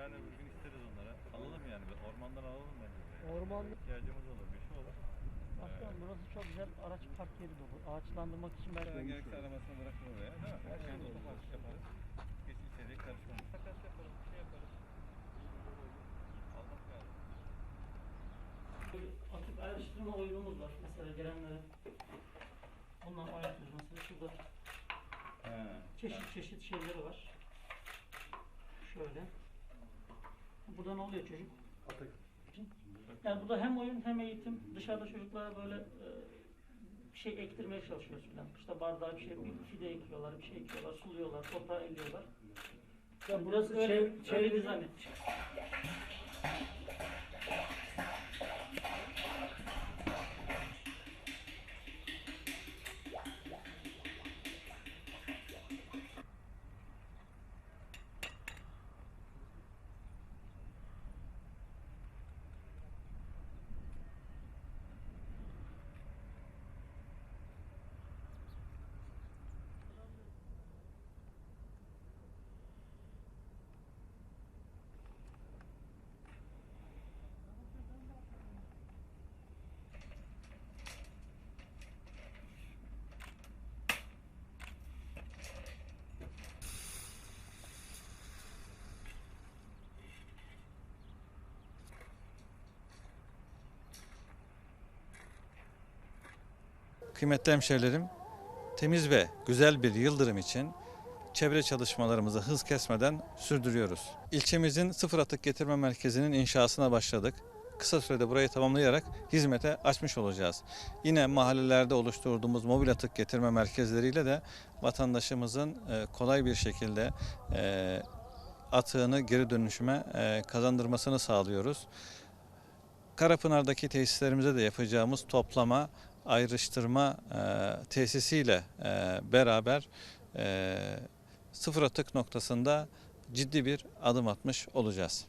Yani bugün isteriz onlara. Alalım yani. bir Ormandan alalım bence. Orman İhtiyacımız olur. Bir şey olur. Başkanım burası çok güzel araç park yeri dolu. Ağaçlandırmak için belki Ben gerekli arabasını bırakır oraya. Değil mi? Her şeyi otomatik yaparız. Geçici içeriye karışmamız. Takas yaparız. Bir şey yaparız. Almak lazım. Atıp ayrıştırma oyunumuz var. Mesela gelenlere bundan ayrıtıyoruz. Mesela şurada He. çeşit çeşit şeyleri var. Şöyle. Burada ne oluyor çocuk? Yani burada hem oyun hem eğitim. Dışarıda çocuklara böyle e, bir şey ektirmeye çalışıyoruz falan. İşte bardağa bir şey, bir fide ekiyorlar, bir şey ekiyorlar, suluyorlar, toprağı elliyorlar. Ya Burası burası öyle, çev- Kıymetli hemşehrilerim, temiz ve güzel bir yıldırım için çevre çalışmalarımızı hız kesmeden sürdürüyoruz. İlçemizin sıfır atık getirme merkezinin inşasına başladık. Kısa sürede burayı tamamlayarak hizmete açmış olacağız. Yine mahallelerde oluşturduğumuz mobil atık getirme merkezleriyle de vatandaşımızın e, kolay bir şekilde e, atığını geri dönüşüme e, kazandırmasını sağlıyoruz. Karapınar'daki tesislerimize de yapacağımız toplama, ayrıştırma e, tesisiyle e, beraber e, sıfır atık noktasında ciddi bir adım atmış olacağız.